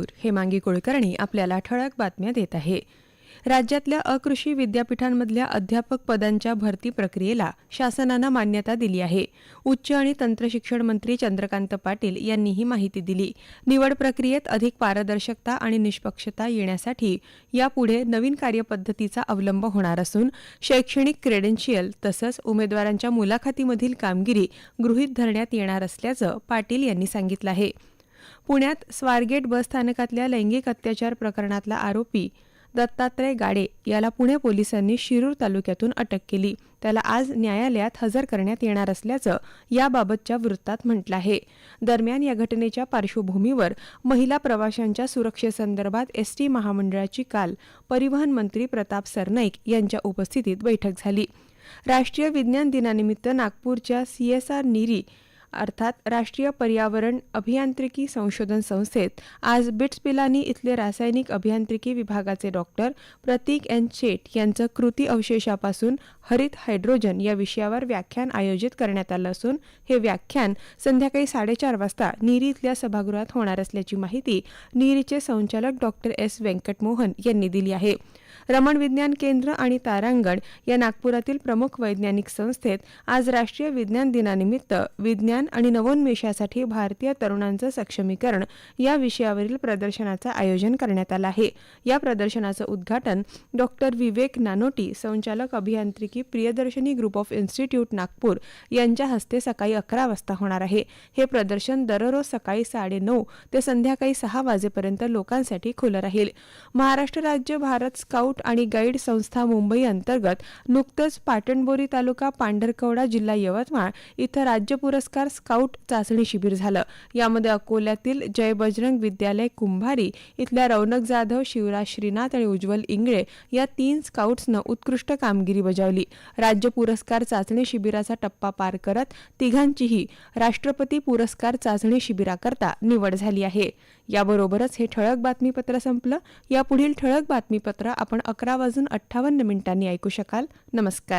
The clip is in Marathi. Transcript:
हेमांगी कुलकर्णी आपल्याला ठळक बातम्या देत आहे. राज्यातल्या अकृषी विद्यापीठांमधल्या अध्यापक पदांच्या भरती प्रक्रियेला शासनानं मान्यता दिली आहे. उच्च आणि तंत्रशिक्षण मंत्री चंद्रकांत पाटील यांनी ही माहिती दिली. निवड प्रक्रियेत अधिक पारदर्शकता आणि निष्पक्षता येण्यासाठी यापुढे नवीन कार्यपद्धतीचा अवलंब होणार असून शैक्षणिक क्रेडेन्शियल तसंच उमेदवारांच्या मुलाखतीमधील कामगिरी गृहीत धरण्यात येणार असल्याचं पाटील यांनी सांगितलं आहे. पुण्यात स्वारगेट बस स्थानकातल्या लैंगिक अत्याचार प्रकरणातला आरोपी दत्तात्रय गाडे याला पुणे पोलिसांनी शिरूर तालुक्यातून अटक केली. त्याला आज न्यायालयात हजर करण्यात येणार असल्याचं याबाबतच्या वृत्तात म्हटलं आहे. दरम्यान या घटनेच्या पार्श्वभूमीवर महिला प्रवाशांच्या सुरक्षेसंदर्भात एसटी महामंडळाची काल परिवहन मंत्री प्रताप सरनाईक यांच्या उपस्थितीत बैठक झाली. राष्ट्रीय विज्ञान दिनानिमित्त नागपूरच्या सीएसआर निरी अर्थात राष्ट्रीय पर्यावरण अभियांत्रिकी संशोधन संस्थेत आज बिट्स पिलानी इथले रासायनिक अभियांत्रिकी विभागाचे डॉक्टर प्रतीक एन. चेट यांचं कृती अवशेषापासून हरित हायड्रोजन या विषयावर व्याख्यान आयोजित करण्यात आलं असून हे व्याख्यान संध्याकाळी साडेचार वाजता नीरी इथल्या सभागृहात होणार असल्याची माहिती नीरीचे संचालक डॉक्टर एस. व्यंकटमोहन यांनी दिली आहे. रमण विज्ञान केंद्र आणि तारांगण या नागपुरातील प्रमुख वैज्ञानिक संस्थेत आज राष्ट्रीय विज्ञान दिनानिमित्त विज्ञान आणि नवोन्मेषासाठी भारतीय तरुणांचं सक्षमीकरण या विषयावरील प्रदर्शनाचं आयोजन करण्यात आलं आहे. या प्रदर्शनाचं उद्घाटन डॉक्टर विवेक नानोटी संचालक अभियांत्रिकी Priyadarshini group of institute Nagpur यांच्या हस्ते सकाळी अकरा वाजता होणार आहे. हे प्रदर्शन दररोज सकाळी साडेनऊ ते संध्याकाळी सहा वाजेपर्यंत लोकांसाठी खुलं राहील. महाराष्ट्र राज्य भारत स्काउट आणि गाईड संस्था मुंबई अंतर्गत नुकतंच पाटणबोरी तालुका पांढरकवडा जिल्हा यवतमाळ इथं राज्य पुरस्कार स्काउट चाचणी शिबिर झालं. यामध्ये अकोल्यातील जय बजरंग विद्यालय कुंभारी इथल्या रौनक जाधव शिवराज श्रीनाथ आणि उज्ज्वल इंगळे या तीन स्काउट्सनं उत्कृष्ट कामगिरी बजावली. राज्य पुरस्कार चाचणी शिबिराचा टप्पा पार करत तिघांचीही राष्ट्रपती पुरस्कार चाचणी शिबिराकरता निवड झाली आहे. याबरोबरच हे ठळक बातमीपत्र संपलं. यापुढील ठळक बातमीपत्र आपण अकरा वाजून अठ्ठावन्न मिनिटांनी ऐकू शकाल. नमस्कार.